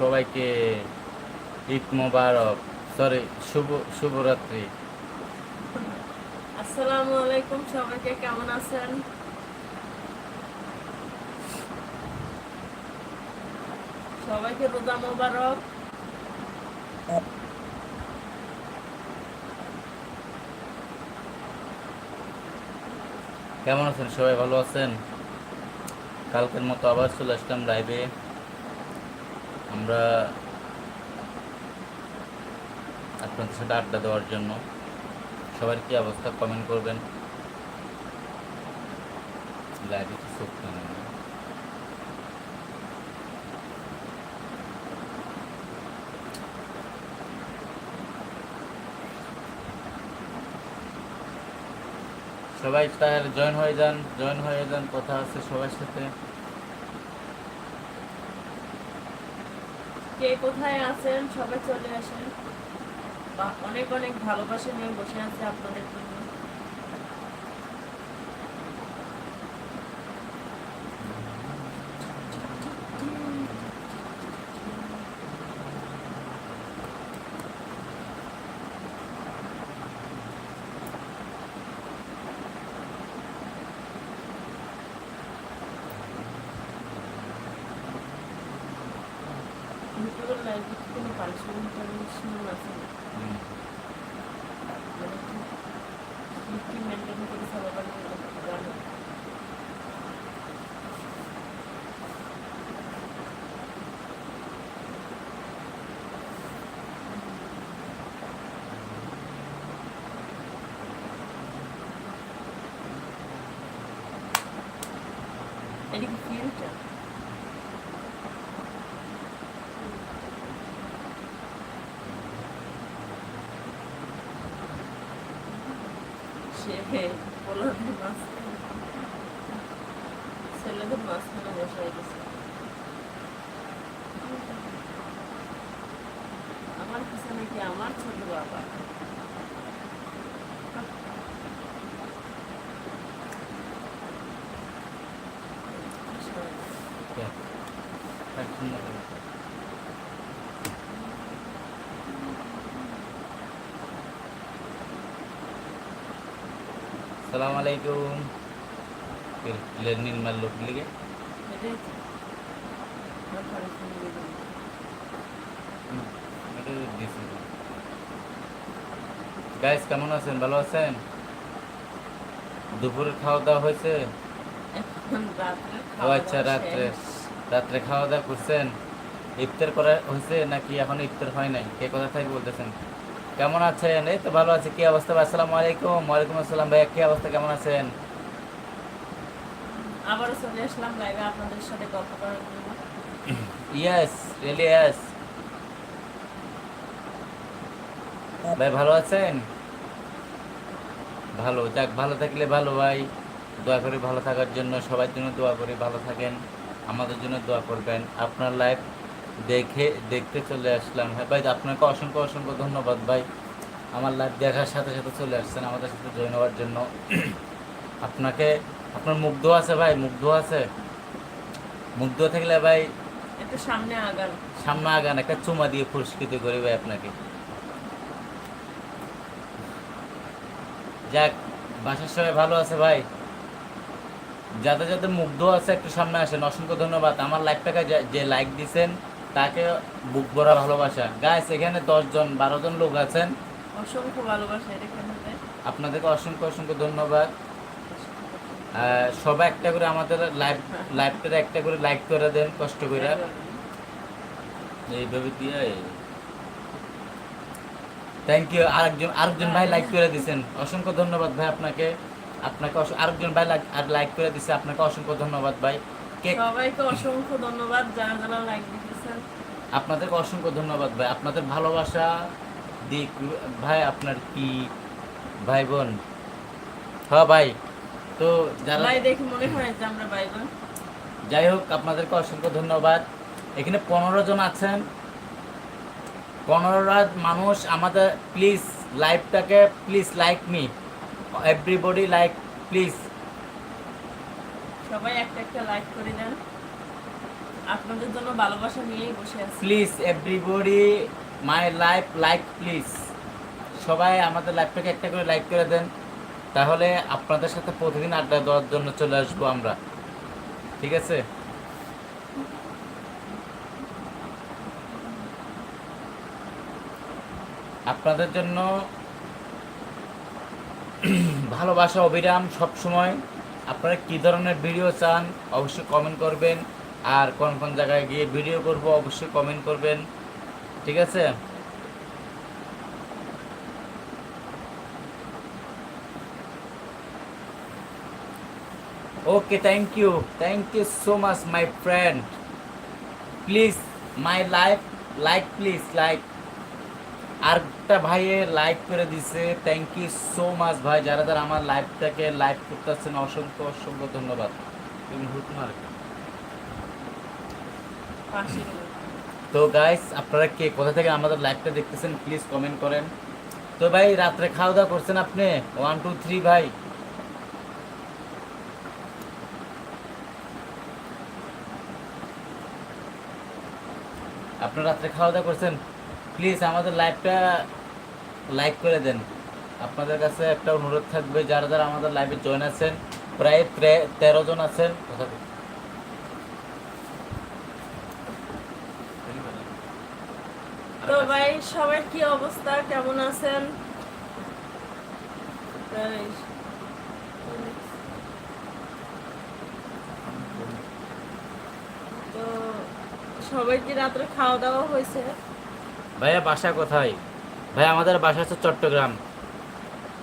সবাইকে ঈদ মোবারক। সরি শুভ শুভরাত্রি। আসসালামু আলাইকুম সবাইকে কেমন আছেন? সবাইকে রোজা মোবারক। কেমন আছেন? সবাই ভালো আছেন? কালকের মতো আবার চলে আসলাম লাইভে আমরা আপনাদের সাথে আড্ডা দেওয়ার জন্য সবার কি অবস্থা? কমেন্ট করবেন। লাইভে কি না। সবাই তাহলে জয়েন হয়ে যান জয়েন হয়ে যান, কথা আছে সবার সাথে। কে কোথায় আছেন? সবাই চলে আসেন। অনেক অনেক ভালোবাসা নিয়ে বসে আছে আপনাদের জন্য ইউটিউবের লাইভে কি কোনো পারিশ্রমিক পারমিশন আছে না? হুম। মানে কি- কি কি মেনটেন করে চলাবার জানো এটা কি ফিল্টার সে পোলাদের মাঝখানে ছেলেদের মাঝখানে বসাই গেছে আমার পিছনে কি আমার ছোট বাবা কে? এক সুন্দর করে। সালাম আলাইকুম লেনিন মারলো লিগে। গাইস কেমন আছেন ভালো আছেন দুপুরে খাওয়া দাওয়া হয়েছে ও আচ্ছা রাত্রে রাত্রে খাওয়া দাওয়া করছেন ইফতার করা হয়েছে নাকি এখন ইফতার হয় নাই কে কথা থেকে বলতেছেন কেমন আছেন? এই তো ভালো আছে। কি অবস্থা ভাই? আসসালামু আলাইকুম। ওয়ালাইকুম আসসালাম ভাইয়া। কি অবস্থা? কেমন আছেন? আবারও চলে আসলাম লাইভে আপনাদের সাথে গল্প করার জন্য। ইয়েস রিয়েলি ইয়েস ভাই ভালো আছেন? ভালো। যাক ভালো থাকলে ভালো ভাই। দোয়া করি ভালো থাকার জন্য। সবার জন্য দোয়া করি। ভালো থাকেন। আমাদের জন্য দোয়া করবেন। আপনার লাইফ দেখে দেখতে চলে আসলাম। হ্যাঁ ভাই আপনাকে অসংখ্য অসংখ্য ধন্যবাদ ভাই। আমার লাইভ দেখার সাথে সাথে চলে আসছেন আমাদের সাথে জয়েন হওয়ার জন্য। আপনাকে আপনার মুগ্ধ আছে ভাই? মুগ্ধ আছে? মুগ্ধ থাকলে ভাই একটু সামনে আগান। সামনে আগান একটা চুমা দিয়ে পুরস্কৃত করি ভাই আপনাকে। যাক বাসার সবাই ভালো আছে ভাই? যাদের যাদের মুগ্ধ আছে একটু সামনে আসেন। অসংখ্য ধন্যবাদ। আমার লাইফটাকে যে লাইক দিছেন তাকে বুক ভরা ভালোবাসা। গাইস এখানে দশজন বারো জন লোক আছেন। অসংখ্য ভালোবাসা আপনাদেরকে অসংখ্য অসংখ্য ধন্যবাদ। সবাই একটা করে আমাদের লাইভ লাইভটাতে একটা করে লাইক করে দেন কষ্ট করে। এইভাবে দিয়ে থ্যাংক ইউ আরেকজন আরেকজন ভাই লাইক করে দিয়েছেন। অসংখ্য ধন্যবাদ ভাই আপনাকে। আপনাকে আরেকজন ভাই লাইক আর লাইক করে দিছে আপনাকে অসংখ্য ধন্যবাদ ভাই। কে সবাইকে অসংখ্য ধন্যবাদ। যারা যারা লাইক আপনাদেরকে অসংখ্য ধন্যবাদ ভাই। আপনাদের ভালোবাসা দিক ভাই আপনার কি ভাই বোন? হ্যাঁ ভাই। তো যারা দেখে মনে হয় যে আমরা ভাই বোন। যাই হোক আপনাদেরকে অসংখ্য ধন্যবাদ। এখানে পনেরো জন আছেন। পনেরো মানুষ আমাদের প্লিজ লাইভটাকে please like me everybody like please সবাই একটা একটা লাইক করে দেন। আপনাদের জন্য ভালোবাসা নিয়েই বসে আছি। Please everybody my life like please সবাই আমাদের লাইফটাকে একটা করে লাইক করে দেন। তাহলে আপনাদের সাথে প্রতিদিন আড্ডা দেওয়ার জন্য চলে আসব আমরা। ঠিক আছে? আপনাদের জন্য ভালোবাসা, অবিরাম সব সময় আপনারা কি ধরনের ভিডিও চান, অবশ্যই কমেন্ট করবেন। আর কোন কোন জায়গায় গিয়ে ভিডিও করব অবশ্যই কমেন্ট করবেন। ঠিক আছে? Okay thank you thank you so much my friend please my life like please like আর একটা ভাইয়ে লাইক করে দিছে। থ্যাংক ইউ সো মাচ ভাই। যারা যারা আমার লাইভটাকে লাইভ করতেছেন, অসংখ্য অসংখ্য ধন্যবাদ। তুমি হুট মার পাশে রইল। তো গাইস আপনারা কে, কোথা থেকে আমাদের লাইভটা দেখতেছেন প্লিজ কমেন্ট করেন। তো ভাই, রাত্রে খাওয়া দাওয়া করছেন আপনি? ওয়ান টু থ্রি ভাই। আপনারা রাত্রে খাওয়া দাওয়া করছেন? প্লিজ আমাদের লাইভটা লাইক করে দেন। আপনাদের কাছে একটা অনুরোধ থাকবে, যারা যারা আমাদের লাইভে জয়েন আছেন, প্রায় ত্রে- জন আছেন কথা বল। তো ভাই সবার কি অবস্থা? কেমন আছেন? তো সবাই কি রাত্রে খাওয়া দাওয়া হয়েছে? ভাইয়া বাসা কোথায়? ভাই আমাদের বাসা হচ্ছে চট্টগ্রাম।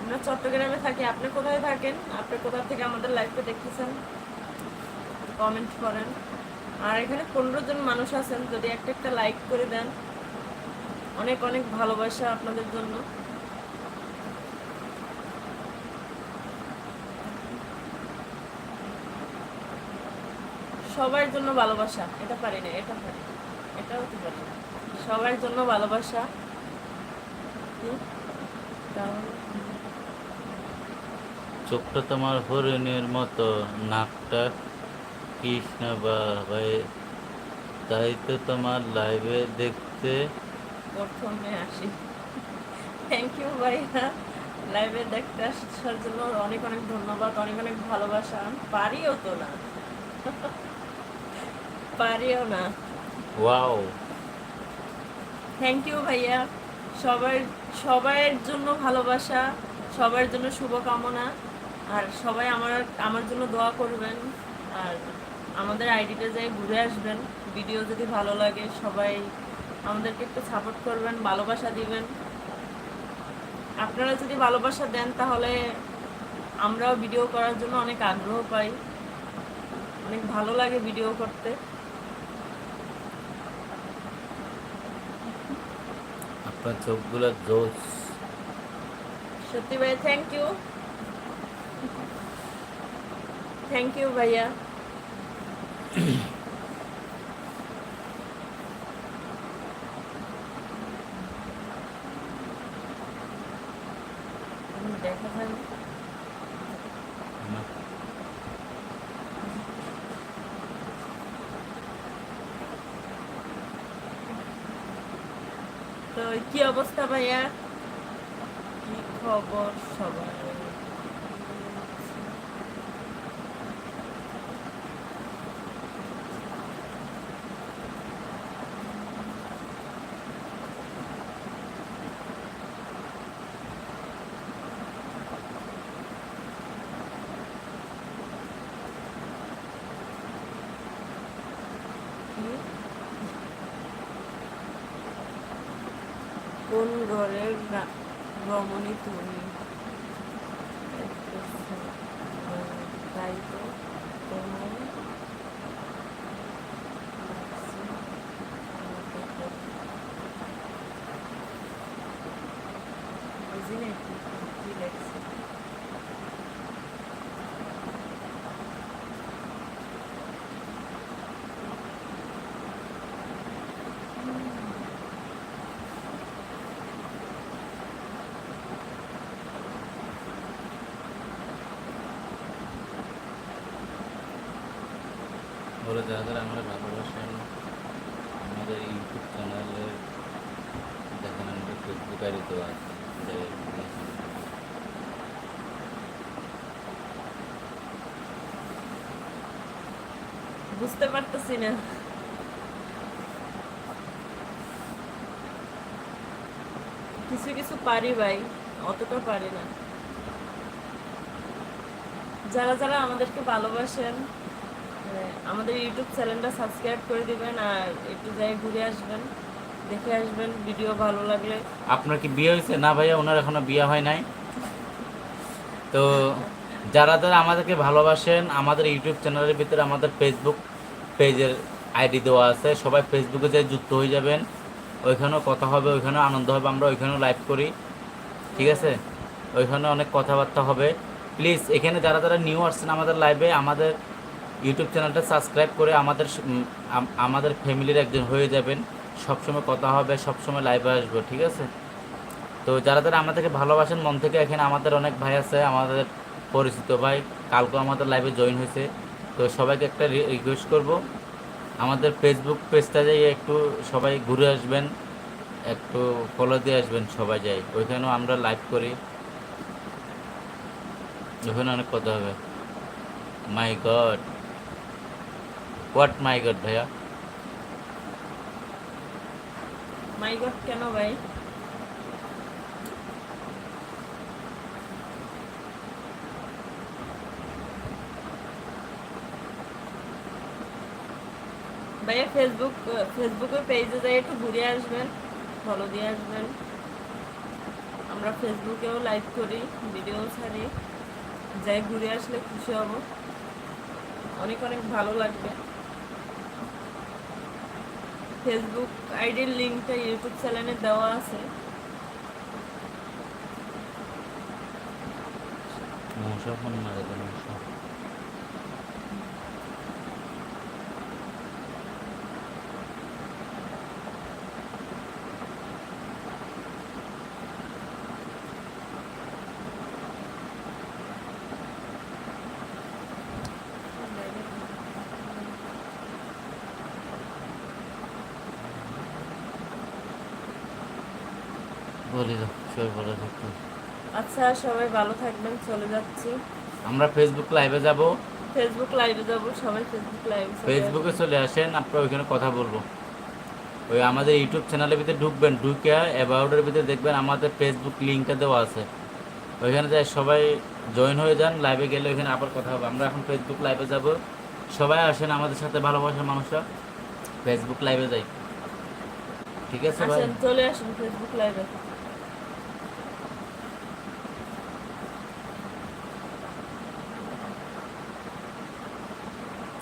আমরা চট্টগ্রামে থাকি। আপনি কোথায় থাকেন? আপনি কোথা থেকে আমাদের লাইভটা দেখতেছেন? কমেন্ট করেন। আর এখানে পনেরো জন মানুষ আছেন। যদি একটা একটা লাইক করে দেন। অনেক অনেক ভালোবাসা আপনাদের জন্য। সবার জন্য ভালোবাসা এটা পারি না এটা পারি না, এটাও তো পারি সবার জন্য ভালোবাসা। চোখটা তোমার হরিণের মতো নাকটা কৃষ্ণ বা তাই তো তোমার লাইভে দেখতে প্রথমে আসি। থ্যাংক ইউ ভাইয়া। লাইভে দেখতে আসার জন্য অনেক অনেক ধন্যবাদ অনেক অনেক ভালোবাসা। পারিও তো না। পারিও না। ওয়াও থ্যাংক ইউ ভাইয়া। সবার সবার জন্য ভালোবাসা সবার জন্য শুভকামনা। আর সবাই আমার আমার জন্য দোয়া করবেন। আর আমাদের আইডিতে যাই ঘুরে আসবেন। ভিডিও যদি ভালো লাগে সবাই আমাদেরকে একটু সাপোর্ট করবেন ভালোবাসা দিবেন। আপনারা যদি ভালোবাসা দেন তাহলে আমরাও ভিডিও করার জন্য অনেক আগ্রহ পাই। অনেক ভালো লাগে ভিডিও করতে। আপনার চোখগুলো জোস সত্যি ভাই থ্যাংক ইউ থ্যাংক ইউ ভাইয়া হুম, দেখা যায় না। তো কি অবস্থা ভাইয়া কি খবর সবার কি? কোন ঘরের রমণী তুমি তাই তো। যারা যারা আমরা ভালোবাসেন, আমাদের ইউটিউব চ্যানেলে দেখেন আমাদের ফেসবুক আইডি দেওয়া আছে বুঝতে পারতেছি না। কিছু কিছু পারি ভাই, অতটা পারি না। যারা যারা আমাদেরকে ভালোবাসেন আমাদের ইউটিউব চ্যানেলটা সাবস্ক্রাইব করে দিবেন আর একটু যাই ঘুরে আসবেন, দেখে আসবেন ভিডিও ভালো লাগলে। আপনার কি বিয়ে হয়েছে? না ভাইয়া, ওনার এখনও বিয়ে হয় নাই। তো যারা যারা আমাদেরকে ভালোবাসেন, আমাদের ইউটিউব চ্যানেলের ভিতরে আমাদের ফেসবুক পেজের আইডি দেওয়া আছে। সবাই ফেসবুকে যে যুক্ত হয়ে যাবেন। ওইখানেও কথা হবে, ওইখানেও আনন্দ হবে, আমরা ওইখানেও লাইভ করি। ঠিক আছে? ওইখানে অনেক কথাবার্তা হবে। প্লিজ এখানে যারা যারা নিউ আসছেন আমাদের লাইভে আমাদের ইউটিউব চ্যানেলটা সাবস্ক্রাইব করে আমাদের আমাদের ফ্যামিলির একজন হয়ে যাবেন। সবসময় কথা হবে, সবসময় লাইভে আসব, ঠিক আছে? তো যারা যারা আমাদেরকে ভালোবাসেন, মন থেকে এখানে আমাদের অনেক ভাই আছে, আমাদের পরিচিত ভাই। কালকে আমাদের লাইভে জয়েন হয়েছে। তো সবাইকে একটা রিকোয়েস্ট করব। আমাদের ফেসবুক পেজটা যাই একটু সবাই ঘুরে আসবেন, একটু ফলো দিয়ে আসবেন সবাই যাই। ওইখানেও আমরা লাইভ করি। ওখানে অনেক কথা হবে। My god what my god ভাইয়া? মাই গড কেন ভাই? ভাইয়া ফেসবুক ফেসবুকের পেজে যাই, একটু ঘুরে আসবেন ফলো দিয়ে আসবেন। আমরা ফেসবুকেও লাইভ করি ভিডিও ছাড়ি। যাই, ঘুরে আসলে খুশি হব। অনেক অনেক ভালো লাগবে। ফেসবুক আইডির লিঙ্কটা ইউটিউব চ্যানেলে দেওয়া আছে। মশা ফোন মারে মশা বলি সবাই ভালো থাকতো আচ্ছা সবাই ভালো থাকবেন চলে যাচ্ছি। আমরা ফেসবুক লাইভে যাব। ফেসবুক লাইভে যাব সবাই ফেসবুক লাইভে ফেসবুকে চলে আসেন আপনারা ওইখানে কথা বলব। ওই আমাদের ইউটিউব চ্যানেলের ভিতরে ঢুকবেন ঢুকে অ্যাবাউটের ভিতরে দেখবেন আমাদের ফেসবুক লিঙ্কটা দেওয়া আছে। ওইখানে যাই সবাই জয়েন হয়ে যান লাইভে গেলে ওইখানে আবার কথা হবে। আমরা এখন ফেসবুক লাইভে যাব। সবাই আসেন আমাদের সাথে ভালোবাসার মানুষরা। ফেসবুক লাইভে যাই। ঠিক আছে চলে আসুন ফেসবুক লাইভে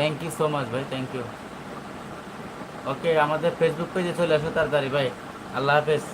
থ্যাংক ইউ সো মাচ ভাই থ্যাংক ইউ ওকে আমাদের ফেসবুক পেজে চলে আসো তাড়াতাড়ি, ভাই। আল্লাহ হাফেজ।